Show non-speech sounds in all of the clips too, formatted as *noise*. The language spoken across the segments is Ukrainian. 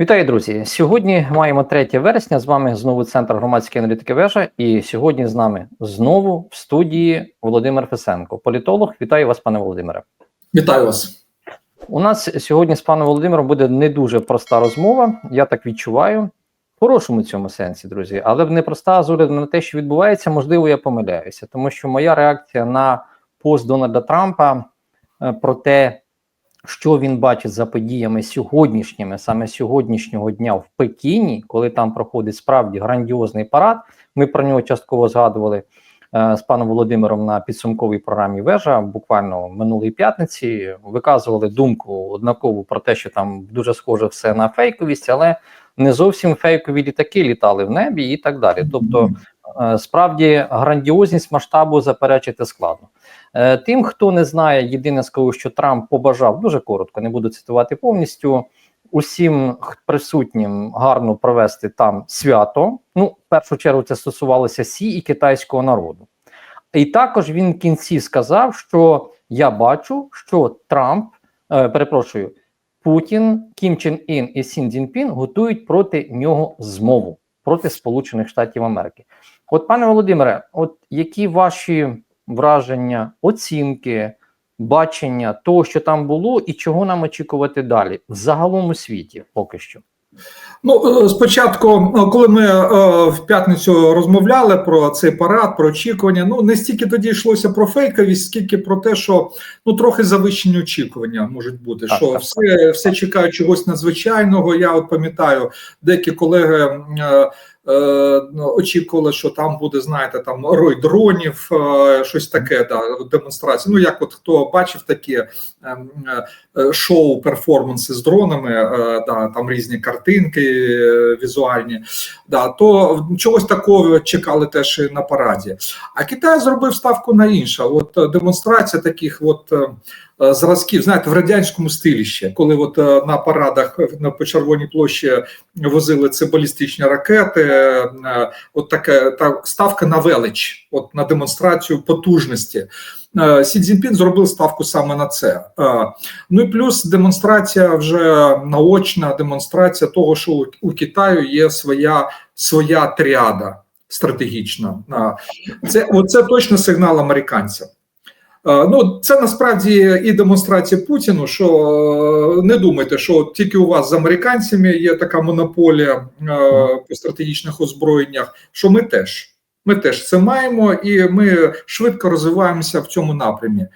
Вітаю, друзі! Сьогодні маємо 3 вересня. З вами знову центр громадської аналітики вежа. І сьогодні з нами знову в студії Володимир Фесенко, політолог. Вітаю вас, пане Володимире. Вітаю вас. У нас сьогодні з паном Володимиром буде не дуже проста розмова. Я так відчуваю. В хорошому цьому сенсі, друзі, але не проста з огляду на те, що відбувається, можливо, я помиляюся, тому що моя реакція на пост Дональда Трампа е, про те, що він бачить за подіями сьогоднішніми, саме сьогоднішнього дня в Пекіні, коли там проходить справді грандіозний парад. Ми про нього частково згадували е, з паном Володимиром на підсумковій програмі Вежа. Буквально минулої п'ятниці виказували думку однакову про те, що там дуже схоже все на фейковість, але не зовсім фейкові літаки літали в небі і так далі. Тобто, справді грандіозність масштабу заперечити складно. Е, Тим, хто не знає, єдине скажу, що Трамп побажав дуже коротко, не буду цитувати повністю. Усім присутнім гарно провести там свято. Ну, в першу чергу, це стосувалося Сі і китайського народу. І також він в кінці сказав, що я бачу, що Трамп, е, перепрошую, Путін, Кім Чен Ін і Сін Цзіньпін готують проти нього змову проти Сполучених Штатів Америки. От, пане Володимире, от які ваші враження, оцінки, бачення того, що там було, і чого нам очікувати далі в загалом у світі, поки що. Ну е, спочатку, е, коли ми е, в п'ятницю розмовляли про цей парад, про очікування, ну не стільки тоді йшлося про фейковість, скільки про те, що ну трохи завищені очікування можуть бути. Так, що так, все, все чекають чогось надзвичайного. Я от пам'ятаю, деякі колеги. Е, Очікували, що там буде, знаєте, там рой дронів, е, щось таке, да, демонстрація. Ну, як от хто бачив такі е, е, шоу перформанси з дронами, е, да, там різні картинки е, візуальні, да, то чогось такого чекали теж і на параді. А Китай зробив ставку на інше. От е, демонстрація таких от. Е, Зразків, знаєте, в радянському стилі ще, коли от е, на парадах на по червоній площі возили це балістичні ракети, е, от таке та ставка на велич, от на демонстрацію потужності. Сі Цзіньпін зробив ставку саме на це. Ну і плюс демонстрація вже наочна демонстрація того, що у, Китаю є своя своя тріада стратегічна. Це оце точно сигнал американцям. Е, Ну, це насправді і демонстрація Путіну. Що е, не думайте, що тільки у вас з американцями є така монополія е, по стратегічних озброєннях, що ми теж. Ми теж це маємо, і ми швидко розвиваємося в цьому напрямі.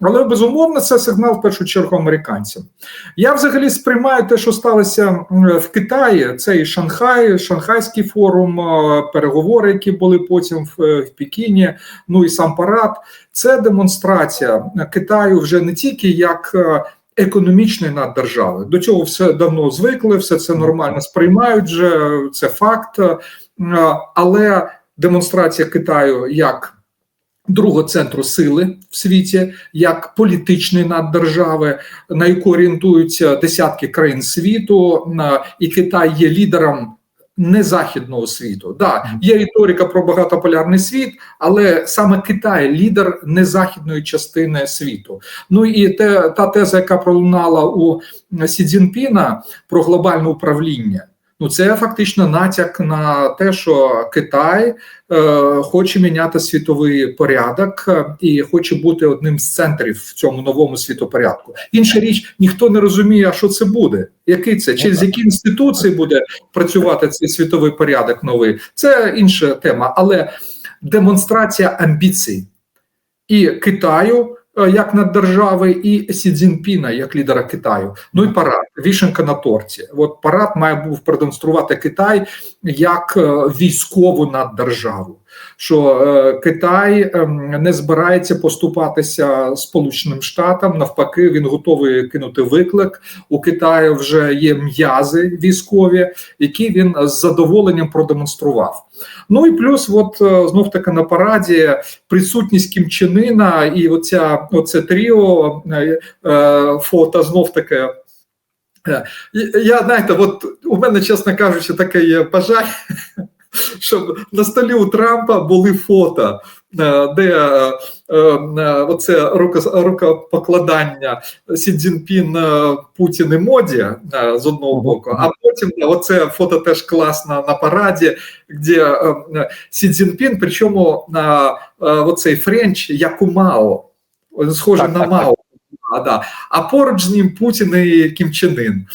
Але безумовно, це сигнал в першу чергу американцям. Я взагалі сприймаю те, що сталося в Китаї. Це і Шанхай, Шанхайський форум, переговори, які були потім в, е, в Пекіні. Ну і сам парад. Це демонстрація Китаю вже не тільки як. е, Економічної наддержави до цього все давно звикли, все це нормально сприймають. Вже це факт, Е, але демонстрація Китаю як другого центру сили в світі, як політичної наддержави, на яку орієнтуються десятки країн світу, і Китай є лідером. Не західного світу, да є риторика про багатополярний світ, але саме Китай лідер незахідної частини світу. Ну і те та теза, яка пролунала у Сі Цзіньпіна про глобальне управління. Ну, це фактично натяк на те, що Китай е, хоче міняти світовий порядок е, і хоче бути одним з центрів в цьому новому світопорядку. Інша річ, ніхто не розуміє, що це буде, який це, через які інституції буде працювати цей світовий порядок новий. Це інша тема, але демонстрація амбіцій і Китаю. Е, Як на держави і Сі Цзіньпіна як лідера Китаю, ну і парад вішенка на торті. От парад має був продемонструвати Китай як е, військову наддержаву, що е, Китай ем, не збирається поступатися Сполученим Штатам. Навпаки, він готовий кинути виклик. У Китаю вже є м'язи військові, які він з задоволенням продемонстрував. Ну і плюс, от е, знов таки на параді присутність Кім Чен Ына і оця оце тріо е, фото знов таки. Я знаєте, от у мене, чесно кажучи, таке є бажання, щоб на столі у Трампа були фото е, де е, е, оце руко- рукопокладання Сі Цзіньпін, е, Путін і Моді з одного боку, а потім оце фото теж класно на параді, де Сі Цзіньпін, причому на оцей френч, як у Мао, схоже Так, на так, Мао. А, да. а поруч з ним Путін і Кім Чен Ін.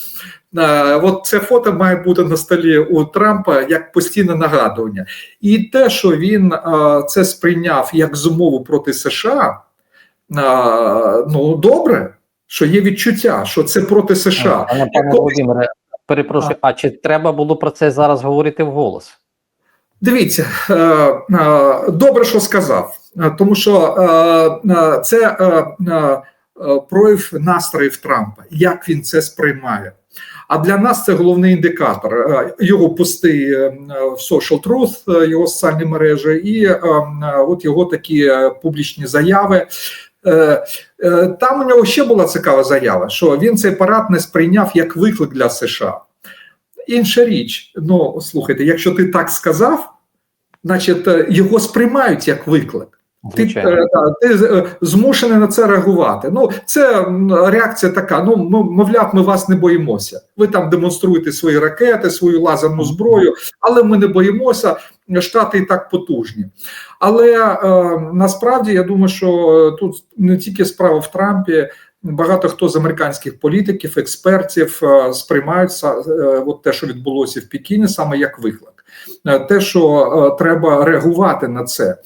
Е, От це фото має бути на столі у Трампа як постійне нагадування. І те, що він е, це сприйняв як змову проти США, е, ну добре, що є відчуття, що це проти США. Пане, пане Володимире, перепрошую, а чи треба було про це зараз говорити вголос? Дивіться, добре, що сказав, тому що це прояв настроїв Трампа, як він це сприймає. А для нас це головний індикатор. Е, Його пости е, в Social Truth, е, його соціальні мережі, і от його такі публічні заяви. Там у нього ще була цікава заява, що він цей парад не сприйняв як виклик для США. Інша річ, ну слухайте, якщо ти так сказав, значить його сприймають як виклик. Ти, Звичайно. е, ти е, змушений на це реагувати. Ну, це реакція така: ну, мовляв, ми вас не боїмося. Ви там демонструєте свої ракети, свою лазерну зброю, але ми не боїмося. Штати і так потужні. Але е, насправді я думаю, що тут не тільки справа в Трампі. Багато хто з американських політиків, експертів е, сприймають е, от те, що відбулося в Пекіні, саме як виклик. Те, що е, треба реагувати на це.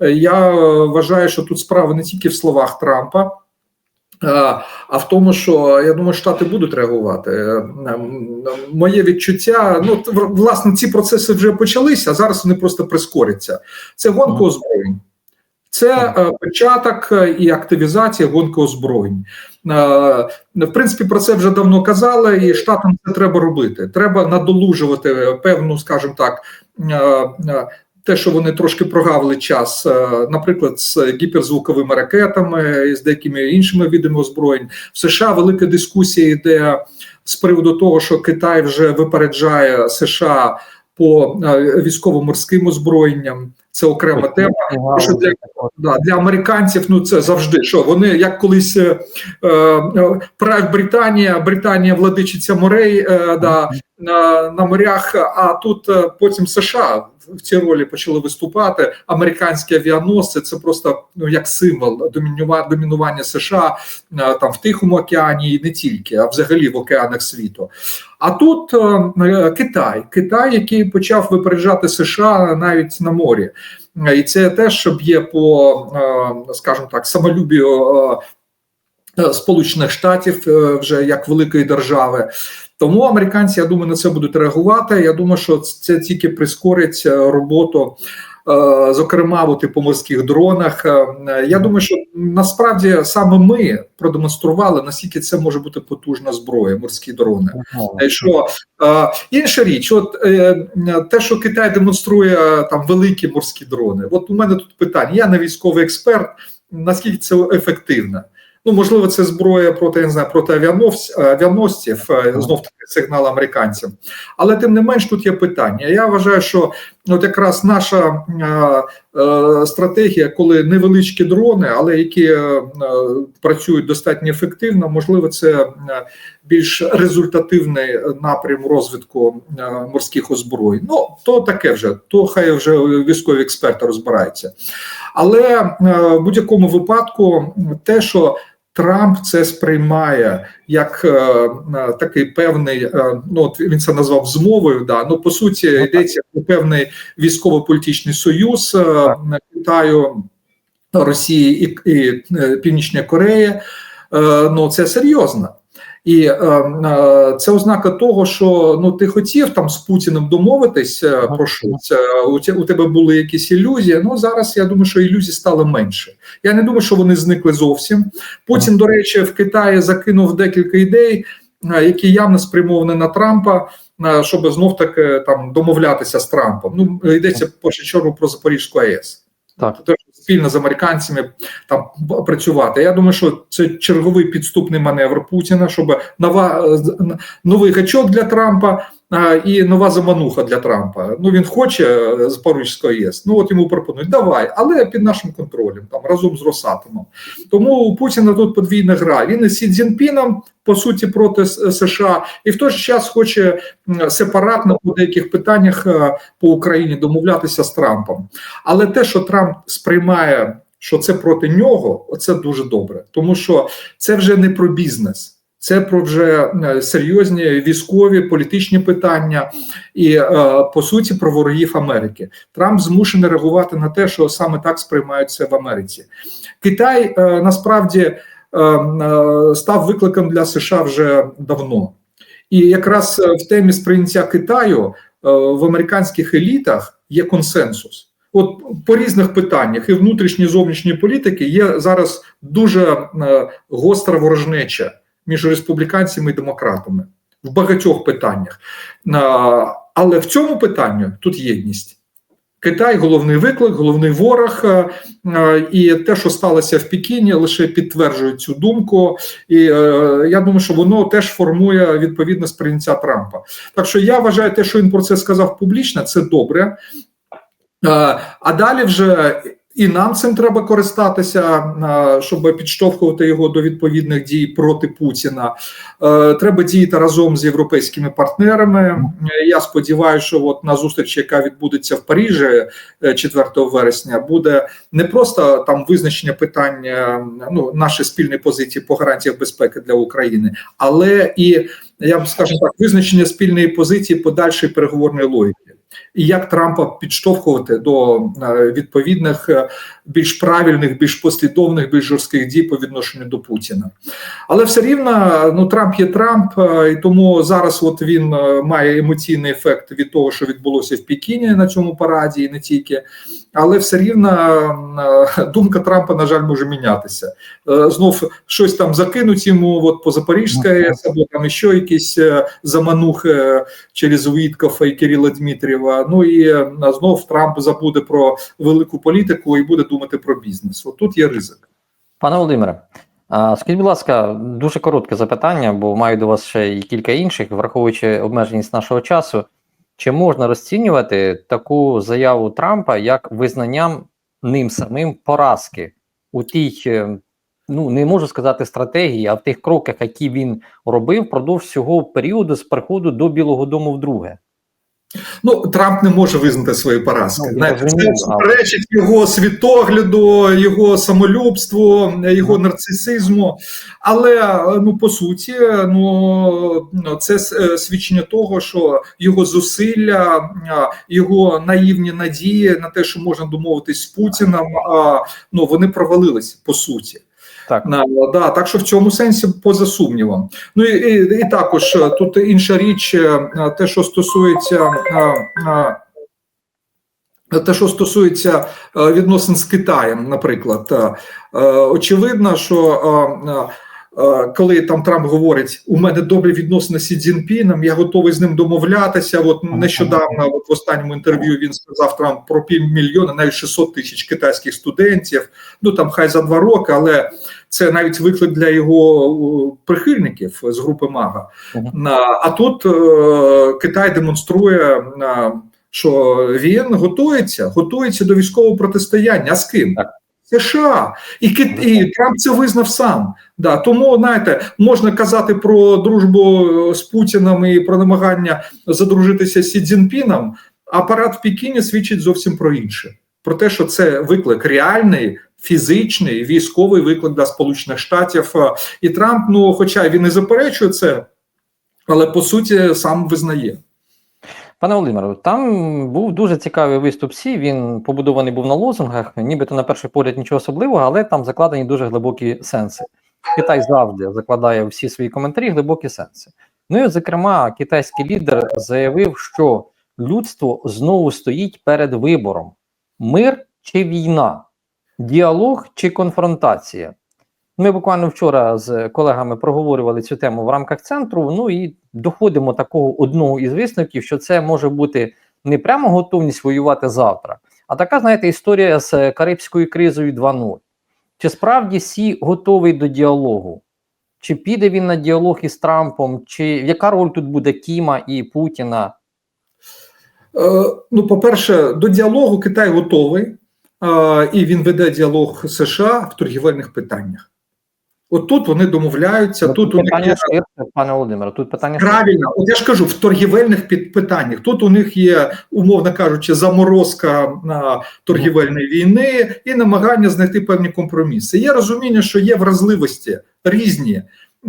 Е, Я е, вважаю, що тут справа не тільки в словах Трампа, е, а в тому, що я думаю, штати будуть реагувати. Моє відчуття, ну власне, ці процеси вже почалися, а зараз вони просто прискоряться. Це гонка озброєнь. Це початок і активізація гонки озброєнь. В принципі, про це вже давно казали, і штатам це треба робити. Треба надолужувати певну, скажімо так, те, що вони трошки прогавили час, е, наприклад, з гіперзвуковими ракетами і з деякими іншими видами озброєнь. В США велика дискусія йде з приводу того, що Китай вже випереджає США по е, військово-морським озброєнням. Це окрема тема. що для- Да, для американців ну це завжди що вони як колись е, е, Прайв Британія, Британія владичиця морей е, да, на, на морях. А тут е, потім США в цій ролі почали виступати. Американські авіаносці це просто ну як символ домінування США е, там в Тихому океані і не тільки, а взагалі в океанах світу. А тут е, е, Китай, Китай, який почав випереджати США навіть на морі. І це теж б'є по, скажімо так, самолюбію Сполучених Штатів вже як великої держави. Тому американці, я думаю, на це будуть реагувати. Я думаю, що це тільки прискорить е, роботу. е, Зокрема, от по морських дронах. Е, Я думаю, що насправді саме ми продемонстрували, наскільки це може бути потужна зброя, морські дрони. Що інша річ, от те, що Китай демонструє там великі морські дрони. От у мене тут питання. Я не військовий експерт. Наскільки це ефективно? Ну, можливо, це зброя проти я не знаю, проти авіаносців, авіаносців знов таки сигнал американцям. Але тим не менш, тут є питання. Я вважаю, що от якраз наша е, е, стратегія, коли невеличкі дрони, але які е, е, працюють достатньо ефективно, можливо, це е, більш результативний напрям розвитку е, морських озброєнь. Ну то таке вже, то хай вже військові експерти розбираються. Але е, в будь-якому випадку, те, що Трамп це сприймає як е, е, такий певний, е, ну от він це назвав змовою. Да, ну по суті йдеться про певний військово-політичний союз е, Китаю, Росії і, і е, Північної Кореї. Е, ну це серйозно. І е, е, це ознака того, що ну ти хотів там з Путіним домовитись е, про щось. е, У, у тебе були якісь ілюзії. Ну зараз я думаю, що ілюзій стало менше. Я не думаю, що вони зникли зовсім. Путін, до речі, в Китаї закинув декілька ідей, е, які явно спрямовані на Трампа, е, щоб знов таки там домовлятися з Трампом. Ну йдеться першу чергу про Запорізьку АЕС. Так. Спільно з американцями там працювати. Я думаю, що це черговий підступний маневр Путіна, щоб нова е, новий гачок для Трампа і нова замануха для Трампа. Ну він хоче е, з Парижської ЄС. Ну от йому пропонують, давай, але під нашим контролем, там разом з Росатомом. Тому у Путіна тут подвійна гра. Він із Сі Цзіньпіном, по суті, проти США, і в той же час хоче сепаратно по деяких питаннях е, по Україні домовлятися з Трампом. Але те, що Трамп сприймає, що це проти нього, це дуже добре, тому що це вже не про бізнес. Це про вже е, серйозні військові політичні питання, і е, по суті про ворогів Америки. Трамп змушений реагувати на те, що саме так сприймаються в Америці. Китай е, насправді став викликом для США вже давно, і якраз в темі сприйняття Китаю в американських елітах є консенсус. От по різних питаннях і внутрішньої і зовнішньої політики є зараз дуже гостра ворожнеча між республіканцями і демократами в багатьох питаннях. Але в цьому питанні тут єдність. Китай головний виклик, головний ворог, е, е, і те, що сталося в Пекіні, лише підтверджує цю думку. І е, я думаю, що воно теж формує відповідне сприйняття Трампа. Так що я вважаю, те, що він про це сказав публічно, це добре. А далі вже і нам цим треба користатися, е, щоб підштовхувати його до відповідних дій проти Путіна. Е, Треба діяти разом з європейськими партнерами. Е, Я сподіваюся, що от на зустрічі, яка відбудеться в Парижі е, 4 вересня, буде не просто там визначення питання ну нашої спільної позиції по гарантіях безпеки для України, але і я б скажу так, визначення спільної позиції подальшої переговорної логіки. І як Трампа підштовхувати до е, відповідних е, більш правильних, більш послідовних, більш жорстких дій по відношенню до Путіна, але все рівно ну Трамп є Трамп, е, і тому зараз от він має емоційний ефект від того, що відбулося в Пекіні на цьому параді, і не тільки. Але все рівно думка Трампа, на жаль, може мінятися. Знов щось там закинуть йому от по Запорізькій або там ще якісь заманухи через Уіткофа і Кирила Дмитрієва. Ну і е, знов Трамп забуде про велику політику і буде думати про бізнес. От тут є ризик. Пане Володимире, скажіть, будь ласка, дуже коротке запитання, бо маю до вас ще і кілька інших, враховуючи обмеженість нашого часу. Чи можна розцінювати таку заяву Трампа як визнанням ним самим поразки у тій, е, ну не можу сказати стратегії, а в тих кроках, які він робив впродовж всього періоду з приходу до Білого Дому вдруге? Ну, Трамп не може визнати свої поразки. Ну, Знаєте, це суперечить його світогляду, його самолюбству, його нарцисизму. Але ну по суті, ну ну, це е, свідчення того, що його зусилля, його наївні надії на те, що можна домовитись з Путіним, а, ну вони провалились по суті. Так. На, да, так що в цьому сенсі поза сумнівом. Ну і, і, і також е, тут інша річ, е, те, що стосується. е, те, що стосується відносин з Китаєм, наприклад, очевидно, що коли там Трамп говорить, у мене добрі відносини з Сі Цзіньпіном, я готовий з ним домовлятися. От нещодавно, от в останньому інтерв'ю, він сказав Трамп про півмільйона, навіть 600 тисяч китайських студентів. Ну там хай за два роки, але це навіть виклик для його е, прихильників з групи Мага. А тут е, Китай демонструє. е, що він готується, готується до військового протистояння. А з ким? США і Кит... і Трамп це визнав сам. Да, тому знаєте, можна казати про дружбу е, з Путіним і про намагання задружитися з Сі Цзіньпіном, а парад в Пекіні свідчить зовсім про інше. Про те, що це виклик реальний, фізичний, військовий виклик для Сполучених Штатів. Е, І Трамп, ну хоча він і заперечує це, але по суті сам визнає. Пане Володимире, там був дуже цікавий виступ Сі. Він побудований був на лозунгах, нібито на перший погляд нічого особливого, але там закладені дуже глибокі сенси. Китай завжди закладає всі свої коментарі глибокі сенси. Ну і, зокрема, китайський лідер заявив, що людство знову стоїть перед вибором: мир чи війна, діалог чи конфронтація. Ми буквально вчора з колегами проговорювали цю тему в рамках центру. Ну і доходимо такого одного із висновків, що це може бути не прямо готовність воювати завтра, а така, знаєте, історія з Карибською кризою 2.0. Чи справді Сі готовий до діалогу? Чи піде він на діалог із Трампом, чи яка роль тут буде Кіма і Путіна? Е, Ну, по-перше, до діалогу Китай готовий, е, і він веде діалог США в торгівельних питаннях. От тут вони домовляються. Ну, тут у них є ширше, пане Володимире. Тут питання правильно. От я ж кажу, в торгівельних під- питаннях. Тут у них є, умовно кажучи, заморозка на торгівельної війни і намагання знайти певні компроміси. Є розуміння, що є вразливості різні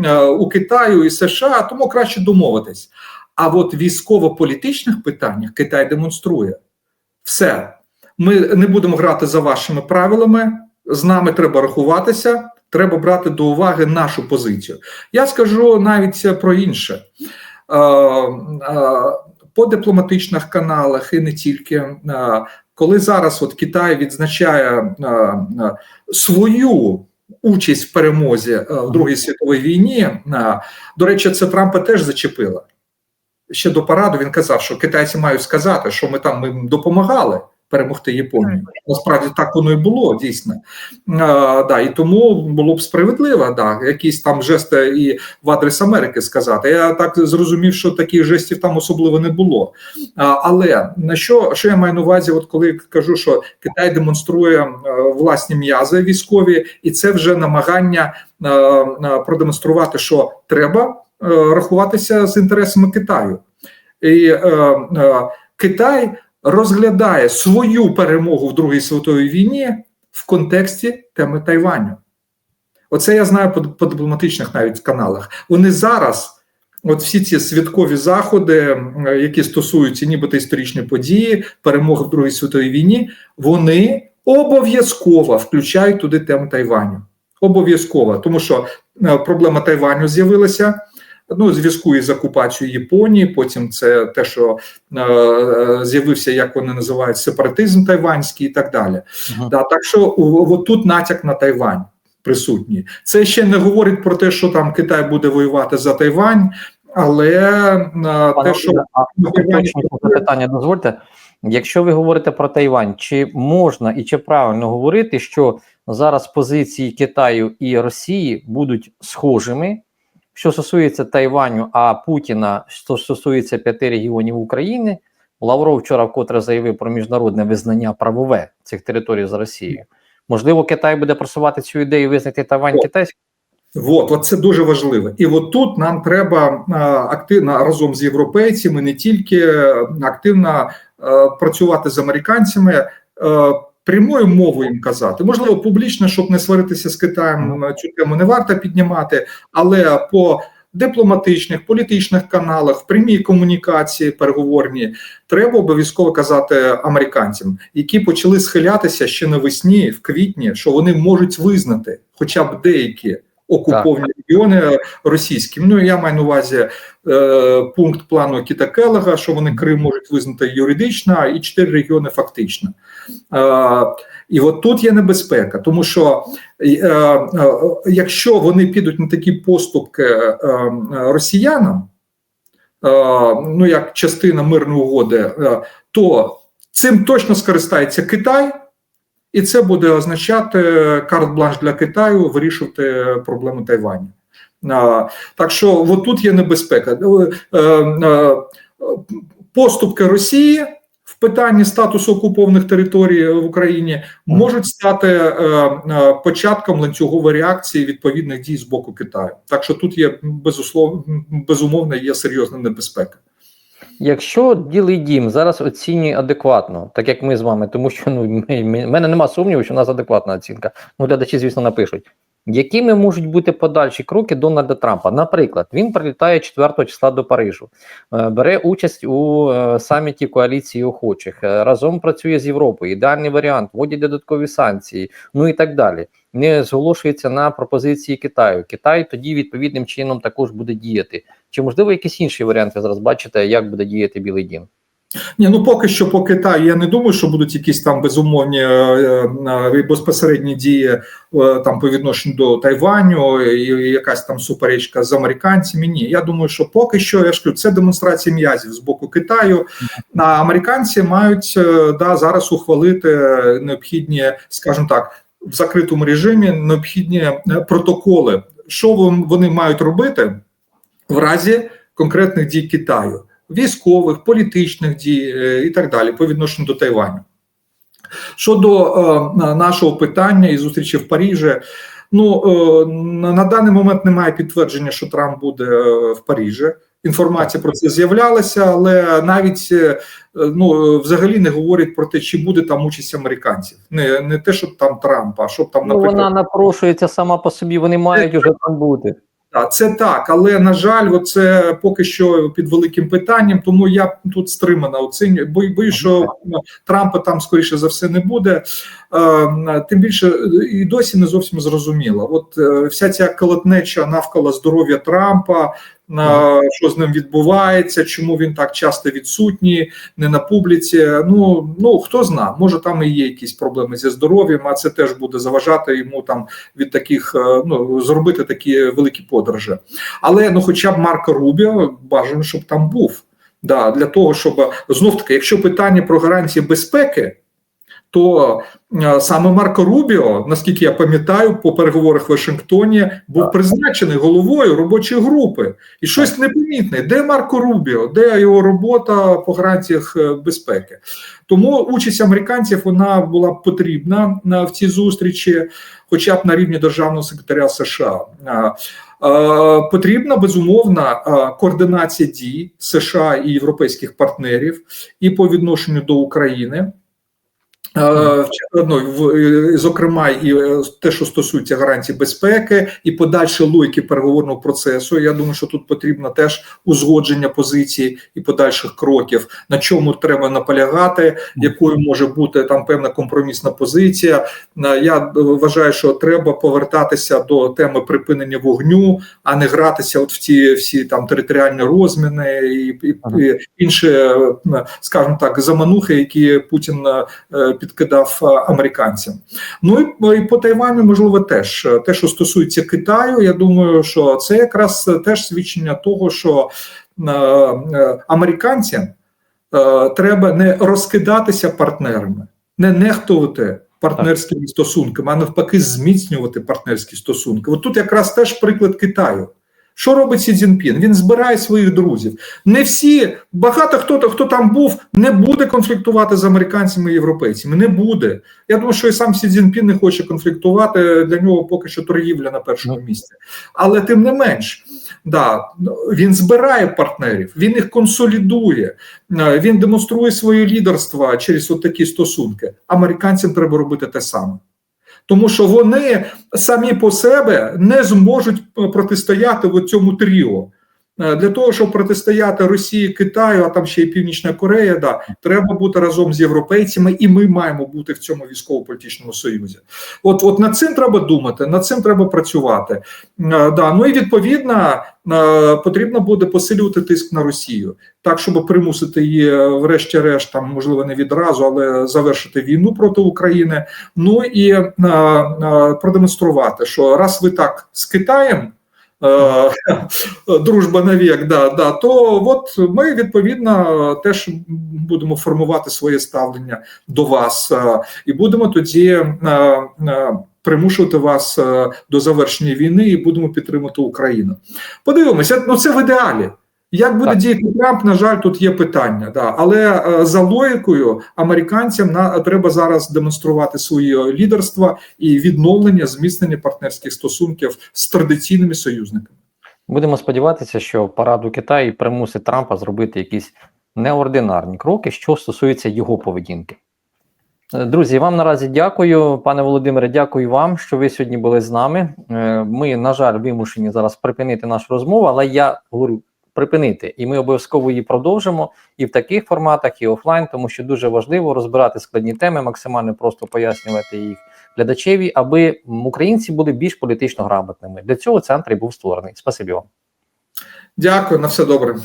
е, у Китаю і США, тому краще домовитись. А от військово-політичних питаннях Китай демонструє все. Ми не будемо грати за вашими правилами. З нами треба рахуватися, треба брати до уваги нашу позицію. Я скажу навіть про інше. Е, е, По дипломатичних каналах і не тільки. е, Коли зараз от Китай відзначає свою участь в перемозі в Другій світовій війні, до речі, це Трампа теж зачепило. Ще до параду він казав, що китайці мають сказати, що ми там ми їм допомагали перемогти Японію. Насправді так воно і було дійсно. А, да, і тому було б справедливо, да, якісь там жести і в адрес Америки сказати. Я так зрозумів, що таких жестів там особливо не було. А, але на що, що я маю на увазі, от коли кажу, що Китай демонструє е, власні м'язи військові, і це вже намагання е, е, продемонструвати, що треба рахуватися з інтересами Китаю. І е, е, Китай розглядає свою перемогу в Другій світовій війні в контексті теми Тайваню. Оце я знаю по, по дипломатичних навіть каналах. Вони зараз, от всі ці святкові заходи, які стосуються нібито історичної події, перемоги в Другій світовій війні, вони обов'язково включають туди тему Тайваню. Обов'язково, тому що е, проблема Тайваню з'явилася. Ну, зв'язку із окупацією Японії, потім це те, що е, з'явився, як вони називають, сепаратизм тайванський і так далі. Мгм. Да, так що от тут натяк на Тайвань присутній. Це ще не говорить про те, що там Китай буде воювати за Тайвань, але е, те, що а Тайвань- запитання дозвольте. Якщо ви говорите про Тайвань, чи можна і чи правильно говорити, що зараз позиції Китаю і Росії будуть схожими, що стосується Тайваню, а Путіна, що стосується п'яти регіонів України, Лавров вчора вкотре заявив про міжнародне визнання правове цих територій за Росією. Можливо, Китай буде просувати цю ідею визнати Тайвань китайським? От, от це дуже важливо. І от тут нам треба активно разом з європейцями не тільки активно працювати з американцями, прямою мовою їм казати. Можливо, публічно, щоб не сваритися з Китаєм, е, цю тему не варто піднімати, але по дипломатичних, політичних каналах, в прямій комунікації переговорні, треба обов'язково казати американцям, які почали схилятися ще навесні, в квітні, що вони можуть визнати хоча б деякі окуповані регіони російські. Ну я маю на увазі е, пункт плану Кіта Келега, що вони Крим можуть визнати юридично, і чотири регіони фактично. Е, і от тут є небезпека, тому що е, е, якщо вони підуть на такі поступки е, е, росіянам, е, ну як частина мирної угоди, е, то цим точно скористається Китай. І це буде означати карт-бланш для Китаю вирішувати проблему Тайваню. Так що от тут є небезпека. Е, е, Поступки Росії в питанні статусу окупованих територій в Україні можуть стати е, е, початком ланцюгової реакції відповідних дій з боку Китаю. Так що тут є безусловно безумовно є серйозна небезпека. Якщо Білий дім зараз оцінює адекватно, так як ми з вами, тому що ну ми, ми, мене нема сумніву, що у нас адекватна оцінка. Ну, глядачі, звісно, напишуть. Якими можуть бути подальші кроки Дональда Трампа? Наприклад, він прилітає 4 числа до Парижу, е, бере участь у е, саміті коаліції охочих, е, разом працює з Європою. Ідеальний варіант, вводять додаткові санкції, ну і так далі. Не зголошується на пропозиції Китаю. Китай тоді відповідним чином також буде діяти. Чи можливо якісь інші варіанти зараз бачите, як буде діяти Білий Дім? Ні, ну поки що по Китаю я не думаю, що будуть якісь там безумовні е, е, безпосередні дії е, там по відношенню до Тайваню і якась там суперечка з американцями. Ні, я думаю, що поки що я ж кажу, це демонстрація м'язів з боку Китаю. А американці мають да зараз ухвалити необхідні, скажімо так, в закритому режимі необхідні протоколи що вони мають робити в разі конкретних дій Китаю, військових, політичних дій е, і так далі по відношенню до Тайваню. Щодо е, нашого питання і зустрічі в Парижі, ну е, на, даний момент немає підтвердження, що Трамп буде е, в Парижі. Інформація про це з'являлася, але навіть е, ну взагалі не говорять про те, чи буде там участь американців. Не, не те, щоб там Трампа, а щоб там, Ну, вона напрошується сама по собі, вони мають уже там бути. Так, це так, але на жаль, це поки що під великим питанням. Тому я тут стримана оцінюю. Бо боюсь, що Трампа там скоріше за все не буде. Е, Тим більше е, і досі не зовсім зрозуміло. От е, вся ця колотнеча навколо здоров'я Трампа. На що з ним відбувається, чому він так часто відсутній, не на публіці. Ну ну хто зна, може там і є якісь проблеми зі здоров'ям, а це теж буде заважати йому там від таких ну зробити такі великі подорожі. Але ну, хоча б Марко Рубіо бажано, щоб там був. Да, для того, щоб знов таки, якщо питання про гарантії безпеки, то е, саме Марко Рубіо, наскільки я пам'ятаю, по переговорах в Вашингтоні був призначений головою робочої групи, і щось непомітне. Де Марко Рубіо, де його робота по гарантіях е, безпеки? Тому участь американців вона була потрібна на в цій зустрічі, хоча б на рівні державного секретаря США. Е, Е, Потрібна безумовна е, координація дій США і європейських партнерів і по відношенню до України. Е, Ну, зокрема, і е, те, що стосується гарантій безпеки, і подальше логіки переговорного процесу. Я думаю, що тут потрібно теж узгодження позицій і подальших кроків, на чому треба наполягати, якою може бути там певна компромісна позиція. Е, Я вважаю, що треба повертатися до теми припинення вогню, а не гратися от в ті всі там територіальні розміни і, і, і інші, скажімо так, заманухи, які Путін підкидав е, американцям. Ну і, і по Тайваню, можливо, теж Е, те, що стосується Китаю, я думаю, що це якраз е, теж свідчення того, що американцям е, треба не розкидатися партнерами, не нехтувати. Партнерськими стосунками, а навпаки, зміцнювати партнерські стосунки. От тут якраз теж приклад Китаю. Що робить Сі Цзіньпін? Він збирає своїх друзів. Не всі, багато хто хто там був, не буде конфліктувати з американцями і європейцями. Не буде. Я думаю, що і сам Сі Цзіньпін не хоче конфліктувати. Для нього поки що торгівля на першому місці. Але тим не менш, да, він збирає партнерів, він їх консолідує, е, він демонструє своє лідерство через от такі стосунки. Американцям треба робити те саме. Тому що вони самі по себе не зможуть протистояти в цьому тріо. Е, Для того, щоб протистояти Росії, Китаю, а там ще й Північна Корея, да, треба бути разом з європейцями, і ми маємо бути в цьому військово-політичному союзі. От, от над цим треба думати, над цим треба працювати. Е, Да, ну і відповідно е, потрібно буде посилювати тиск на Росію, так щоб примусити її, врешті-решт, там можливо не відразу, але завершити війну проти України. Ну і продемонструвати, що раз ви так з Китаєм. Е, *laughs* Дружба навік, да, да, то от ми відповідно теж будемо формувати своє ставлення до вас е, і будемо тоді е, примушувати вас до завершення війни і будемо підтримати Україну. Подивимося, ну це в ідеалі. Як буде Так. діяти Трамп, на жаль, тут є питання, да. але е, за логікою американцям на треба зараз демонструвати своє лідерство і відновлення зміцнення партнерських стосунків з традиційними союзниками. Будемо сподіватися, що параду Китаю примусить Трампа зробити якісь неординарні кроки, що стосується його поведінки. Е, Друзі, вам наразі дякую, пане Володимире. Дякую вам, що ви сьогодні були з нами. Е, Ми, на жаль, вимушені зараз припинити нашу розмову, але я говорю припинити, і ми обов'язково її продовжимо і в таких форматах, і офлайн, тому що дуже важливо розбирати складні теми, максимально просто пояснювати їх глядачеві, аби українці були більш політично грамотними. Для цього центр і був створений. Спасибі вам. Дякую, на все добре.